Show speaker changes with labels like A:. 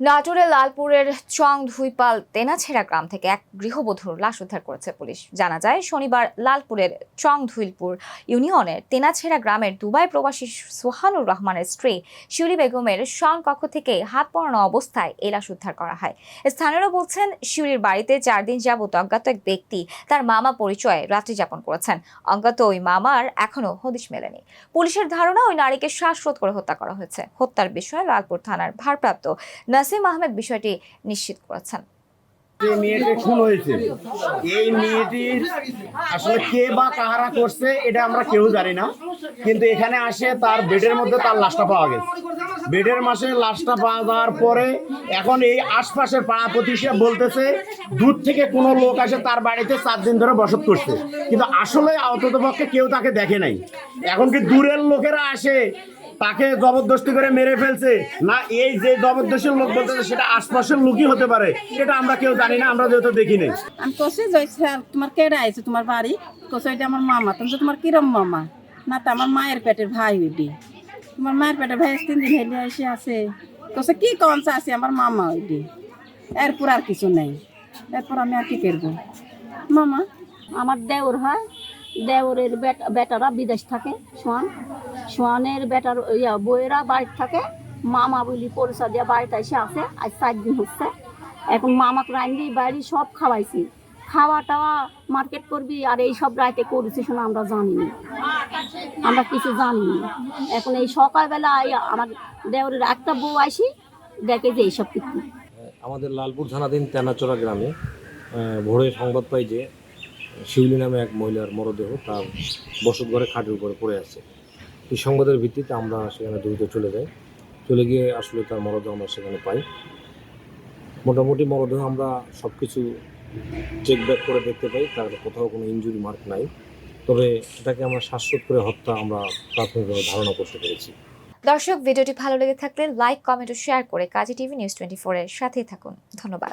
A: নাটোরের লালপুরের চং ধুইপাল তেনাছেড়া গ্রাম থেকে এক গৃহবধূর লাশ উদ্ধার করেছে পুলিশ। জানা যায়, শনিবার লালপুরের চং ধুইলপুর ইউনিয়নের তেনাছেড়া গ্রামের দুবাই প্রবাসী সোহানুর রহমানের স্ত্রী শিউলি বেগমের শয়ন কক্ষ থেকে হাত পড়ানো অবস্থায় এই লাশ উদ্ধার করা হয়। স্থানীয়রা বলছেন, শিউলির বাড়িতে চার দিন যাবত অজ্ঞাত এক ব্যক্তি তার মামা পরিচয়ে রাত্রি যাপন করেছেন। অজ্ঞাত ওই মামার এখনও হদিশ মেলেনি। পুলিশের ধারণা, ওই নারীকে শ্বাসরোধ করে হত্যা করা হয়েছে। হত্যার বিষয়ে লালপুর থানার ভারপ্রাপ্ত নাসিম আহমেদ বিষয়টি নিশ্চিত করেছেন।
B: যে মেয়েটি খুন হয়েছে, এই মেয়েটির আসলে কে বা কাহারা করছে, এটা আমরা কেউ জানি না। কিন্তু এখানে আসে তার বেডের মধ্যে তার লাশটা পাওয়া গেছে। বেডের মাসে লাশটা পাওয়া যাওয়ার পরে এখন এই আশপাশের পাড়া প্রতিষ্ঠা বলতেছে, দূর থেকে কোনো লোক আসে তার বাড়িতে চার দিন ধরে বসত করছে। কিন্তু আসলে অন্ততপক্ষে কেউ তাকে দেখে নাই। এখন কি দূরের লোকেরা আসে তাকে জবরদস্তি করে মেরে ফেলছে। না, এই যে জবরদস্তির লোক বলতেছে, সেটা আশপাশের লোকই হতে পারে। এটা আমরা কেউ জানি না, আমরা যেহেতু দেখি নাই।
C: আমি কষে যাই স্যার তোমার কেডা আইছে? তোমার বাড়ি? কষে এটা আমার মামা। তুমি তোমার কিরম মামা? না, তো আমার মায়ের পেটের ভাই ওইটি। তোমার মায়ের পেটের ভাই তিন দিন হেলে এসে আছে। কষে কি কনসা আছে? আমার মামা ওইটি। এরপর আর কিছু নেই। এরপর আমি আর কি করব? মামা,
D: আমার দেওর হয় দেওরের বেটারা বিদেশ থাকে, সোয়ান। সোয়ানের বেটার ইয়া বইয়েরা বাড়িতে থাকে। মামা বলি পরিচয় দিয়ে বাড়িতে এসে আছে, আজ চার দিন হচ্ছে। এখন মামাকে রান্দি বাড়ি সব খাওয়াইছি। খাওয়া টাওয়া মার্কেট করবি আর এই সব রাইতে করেছি শোনা আমরা জানি না আমরা কিছু জানি না এখন এই সকালবেলা আমার দেওরের একটা বউ আসি, দেখে যে এইসব কিছু।
E: আমাদের লালপুর থানাধীন তেনাচড়া গ্রামে ভোরে সংবাদ পাই যে শিউলি নামে এক মহিলার মরদেহ তার বসত ঘরে খাটের উপরে পড়ে আছে। এই সংবাদের ভিত্তিতে আমরা সেখানে দ্রুত চলে যাই। চলে গিয়ে আসলে তার মরদেহ আমরা সেখানে পাই। মোটামুটি মরদেহ আমরা সব কিছু চেক ব্যাক করে দেখতে পাই, তার কোথাও কোনো ইনজুরি মার্ক নাই। তবে এটাকে আমরা শ্বাসরোধ করে হত্যা আমরা প্রাথমিকভাবে ধারণা করতে পেরেছি।
A: দর্শক, ভিডিওটি ভালো লেগে থাকলে লাইক কমেন্ট ও শেয়ার করে Kazi TV news twenty four এর সাথেই থাকুন। ধন্যবাদ।